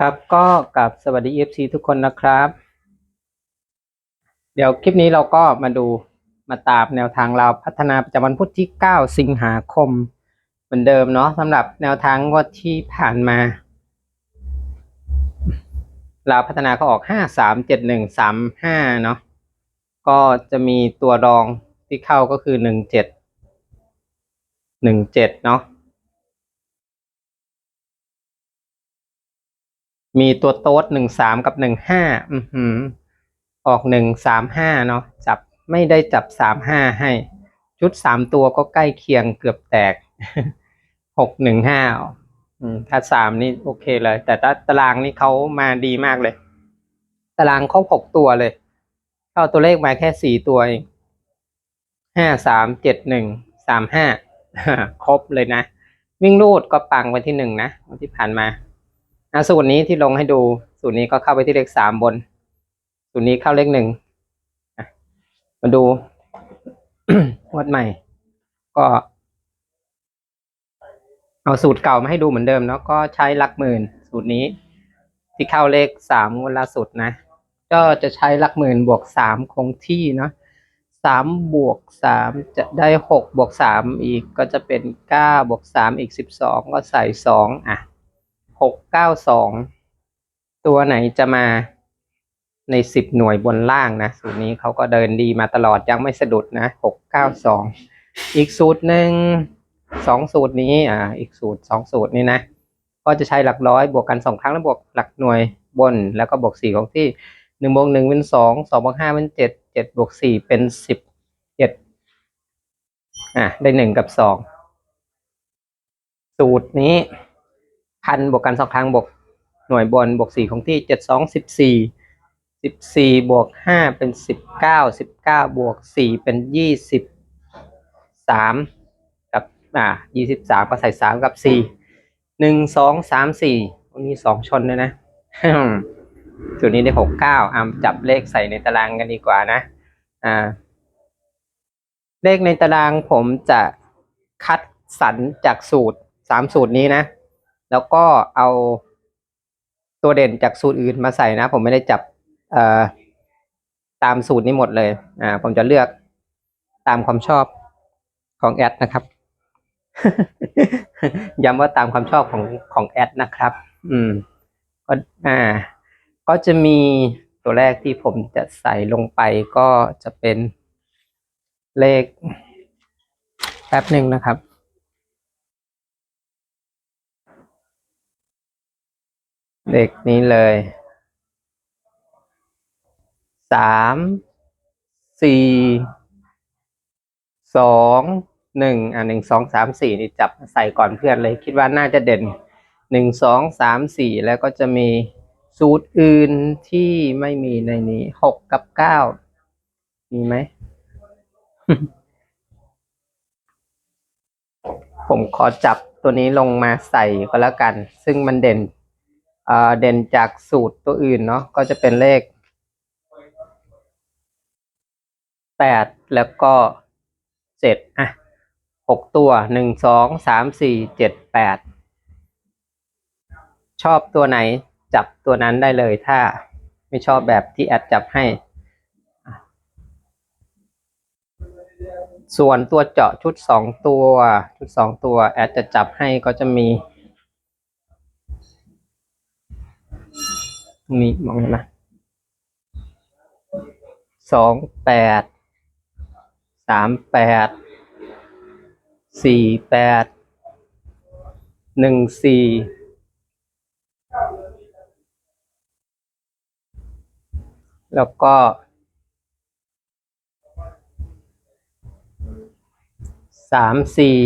ครับก็กับสวัสดี FC ทุกคนนะครับ เดี๋ยวคลิปนี้เราก็มาดูมาตามแนวทางเราพัฒนาประจำวันพุธที่ 9 สิงหาคม เหมือนเดิมเนาะสำหรับแนวทางงวดที่ผ่านมาเราพัฒนาก็ออก 5 3 7 1 3 5 เนาะก็จะมีตัวรองที่เข้าก็คือ 1 7 1 7 เนาะ มีตัวโต๊ดหนึ่งสามกับหนึ่งห้าอือหือ ออกหนึ่งสามห้าเนาะจับไม่ได้จับสามห้าให้ ชุดสามตัวก็ใกล้เคียงเกือบแตกหกหนึ่งห้าถ้าสามนี่โอเคเลย แต่ถ้าตารางนี่เขามาดีมากเลย ตารางครบหกตัวเลยเข้าตัวเลขมาแค่สี่ตัวเองห้าสามเจ็ดหนึ่งสามห้าครบเลยนะ วิ่งรูดก็ปังไปที่หนึ่งนะวันที่ผ่านมา อะสูตรนี้ที่ลงให้ดู สูตรนี้ก็เข้าไปที่เลขสามบน สูตรนี้เข้าเลขหนึ่งมาดูงวดใหม่ ก็ เอาสูตรเก่ามาให้ดูเหมือนเดิมเนาะก็ใช้หลักหมื่น สูตรนี้ที่เข้าเลขสามงวดล่าสุดนะ ก็จะใช้หลักหมื่นบวกสามคงที่เนาะสามบวกสามจะได้หกบวกสามอีกก็จะเป็นเก้าบวกสามอีกสิบสองก็ใส่สองอะ หกเก้าสองตัวไหนจะมาในสิบหน่วยบนล่างนะ สูตรนี้เขาก็เดินดีมาตลอดยังไม่สะดุดนะหกเก้าสองอีกสูตรหนึ่งสองสูตรนี้อ่าอีกสูตรสองสูตรนี้นะ ก็จะใช้หลักร้อยบวกกันสองครั้งแล้วบวกหลักหน่วยบน แล้วก็บวกสี่ของที่หนึ่งบวกหนึ่งเป็นสองสองบวกห้าเป็นเจ็ดเจ็ดบวกสี่เป็นสิบเจ็ดอะได้หนึ่งกับสองสูตรนี้ พันบวกกันสองครั้งบวกหน่วยบนบวกสี่ของที่เจ็ดสองสิบสี่สิบสี่บวกห้าเป็นสิบเก้าสิบเก้าบวกสี่เป็นยี่สิบสามกับอ่ายี่สิบสามก็ใส่สามกับสี่หนึ่งสองสามสี่มีสองชนเลยนะจุดนี้ได้หกเก้าอ่าจับเลขใส่ในตารางกันดีกว่านะ อ่า เลขในตารางผมจะคัดสรรจากสูตรสามสูตรนี้นะ แล้วก็เอาตัวเด่นจากสูตรอื่นมาใส่นะ ผมไม่ได้จับตามสูตรนี้หมดเลยอ่าผมจะเลือกตามความชอบของแอดนะครับ ย้ำว่าตามความชอบของของแอดนะครับ อืม ก็อ่า ก็จะมีตัวแรกที่ผมจะใส่ลงไปก็จะเป็นเลขแป๊บหนึ่งนะครับ เลขนี้เลยสามสี่สองหนึ่งอะหนึ่งสองสามสี่นี่จับใส่ก่อนเพื่อนเลย คิดว่าน่าจะเด่นหนึ่งสองสามสี่แล้วก็จะมีสูตรอื่นที่ไม่มีในนี้หกกับเก้ามีไหม ผมขอจับตัวนี้ลงมาใส่ก็แล้วกัน ซึ่งมันเด่น เด่นจากสูตรตัวอื่นเนาะก็จะเป็นเลขแปดแล้วก็เจ็ดอะหกตัวหนึ่งสองสามสี่เจ็ดแปดชอบตัวไหนจับตัวนั้นได้เลยถ้าไม่ชอบแบบที่แอดจับให้ ส่วนตัวเจาะชุดสองตัว ชุดสองตัว แอดจะจับให้ก็จะมี ตรงนี้มองเห็นไหมสองแปดสามแปดสี่แปดหนึ่งสี่แล้วก็สามสี่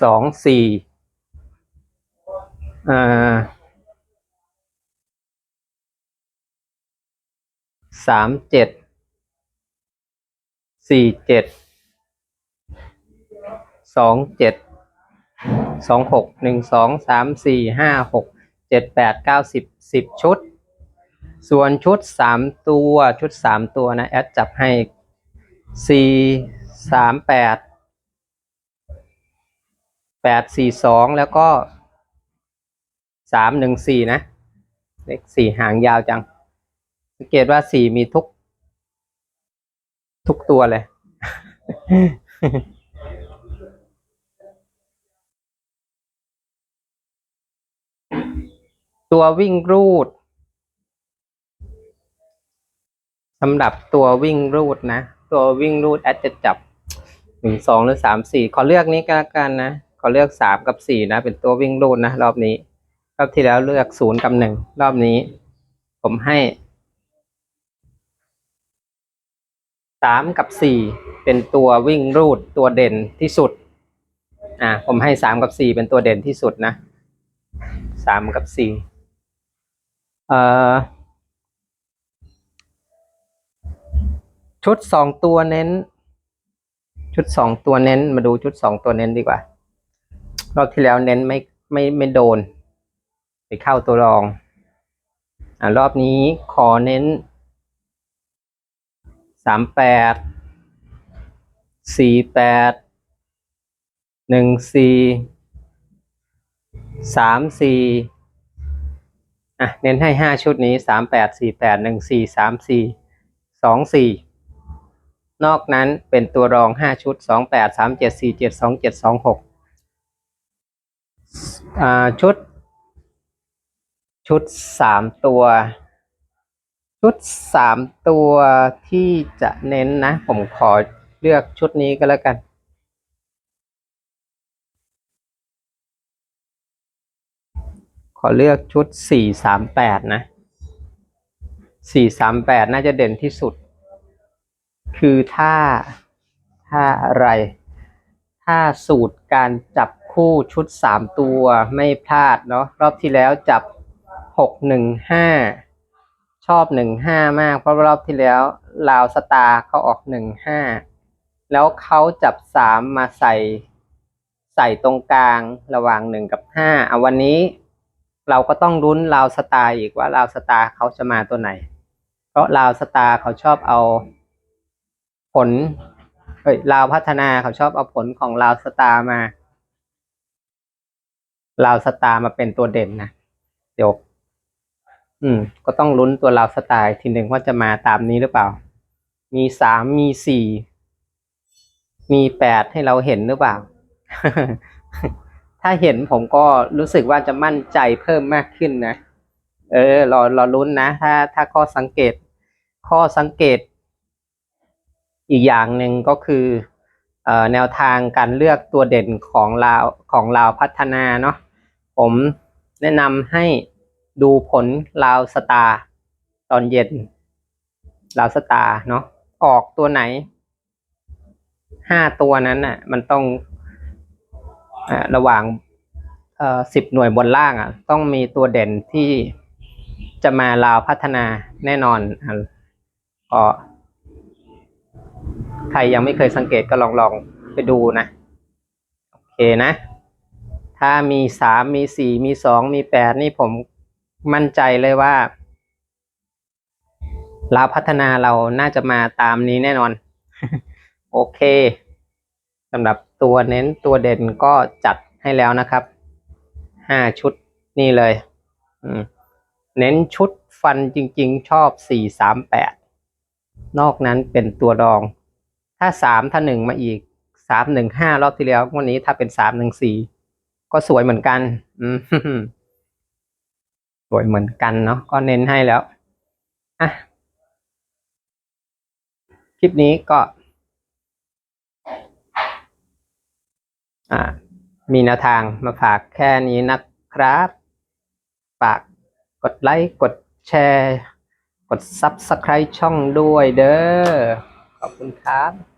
สองสี่อ่าสามเจ็ดสี่เจ็ดสองเจ็ดสองหกหนึ่งสองสามสี่ห้าหกเจ็ดแปดเก้าสิบสิบชุด ส่วนชุดสามตัวชุดสามตัวนะ แอดจับให้สี่สามแปด แปดสี่สองแล้วก็สามหนึ่งสี่นะ เลขสี่หางยาวจัง สังเกตว่าสี่มีทุก ทุกตัวเลย ตัววิ่งรูดสำหรับตัววิ่งรูดนะ ตัววิ่งรูดแอดจะจับหนึ่งสองหรือสามสี่ขอเลือกนี้ก็แล้วกันนะ ขอเลือกสามกับสี่นะ เป็นตัววิ่งรูดนะรอบนี้ รอบที่แล้วเลือกศูนย์กับหนึ่งรอบนี้ ผมให้สามกับสี่เป็นตัววิ่งรูดตัวเด่นที่สุด อ่า ผมให้สามกับสี่เป็นตัวเด่นที่สุดนะสามกับสี่เอ่อชุดสองตัวเน้น ชุดสองตัวเน้นมาดูชุดสองตัวเน้นดีกว่า รอบที่แล้วเน้นไม่ไม่ไม่โดน ไปเข้าตัวรองอ่ารอบนี้ขอเน้นสามแปดสี่แปดหนึ่งสี่สามสี่อะเน้นให้ห้าชุดนี้สามแปดสี่แปดหนึ่งสี่สามสี่สองสี่นอกนั้นเป็นตัวรองห้าชุดสองแปดสามเจ็ดสี่เจ็ดสองเจ็ดสองหก ชุด ชุดสามตัว ชุดสามตัวที่จะเน้นนะ ผมขอเลือกชุดนี้ก็แล้วกันขอเลือกชุดสี่สามแปดนะสี่สามแปดน่าจะเด่นที่สุด คือถ้า ถ้าอะไร ถ้าสูตรการจับ คู่ชุดสามตัวไม่พลาดเนาะรอบที่แล้วจับหกหนึ่งห้าชอบหนึ่งห้ามาก เพราะรอบที่แล้วลาวสตาร์เขาออกหนึ่งห้าแล้วเขาจับสามมาใส่ใส่ตรงกลางระหว่างหนึ่งกับห้าเอาวันนี้เราก็ต้องลุ้นลาวสตาร์อีกว่าลาวสตาร์เขาจะมาตัวไหน เพราะลาวสตาร์เขาชอบเอาผลเอ้ยลาวพัฒนาเขาชอบเอาผลของลาวสตาร์มา ลาวสตาร์มาเป็นตัวเด่นนะเดี๋ยวอืม ก็ต้องลุ้นตัวลาวสตาร์ทีหนึ่งว่าจะมาตามนี้หรือเปล่า มีสามมีสี่มีแปดให้เราเห็นหรือเปล่า ถ้าเห็นผมก็รู้สึกว่าจะมั่นใจเพิ่มมากขึ้นนะ เออรอรอลุ้นนะ ถ้าถ้าข้อสังเกต ข้อสังเกต อีกอย่างหนึ่งก็คือ แนวทางการเลือกตัวเด่นของลาวของลาวพัฒนาเนาะผมแนะนำให้ดูผลลาวสตาร์ตอนเย็นลาวสตาร์เนาะออกตัวไหนห้าตัวนั้นน่ะ มันต้องอระหว่างสิบหน่วยบนล่างอะ ต้องมีตัวเด่นที่จะมาลาวพัฒนาแน่นอนอะก็ ใครยังไม่เคยสังเกตก็ลองลองไปดูนะ โอเคนะ ถ้ามีสามมีสี่มีสองมีแปดนี่ผมมั่นใจเลยว่าลาพัฒนาเราน่าจะมาตามนี้แน่นอน โอเคสำหรับตัวเน้นตัวเด่นก็จัดให้แล้วนะครับห้าชุดนี่เลยเน้นชุดฟันจริง ๆ ชอบสี่สามแปดนอกนั้นเป็นตัวรอง ถ้าสามถ้าหนึ่งมาอีกสามหนึ่งห้ารอบที่แล้ววันนี้ถ้าเป็นสามหนึ่งสี่ก็สวยเหมือนกัน อืมสวยเหมือนกันเนาะก็เน้นให้แล้วอะคลิปนี้ก็ อ่า มีแนวทางมาฝากแค่นี้นะครับฝากกดไลค์กดแชร์ กด Subscribe ช่องด้วยเด้อขอบคุณครับ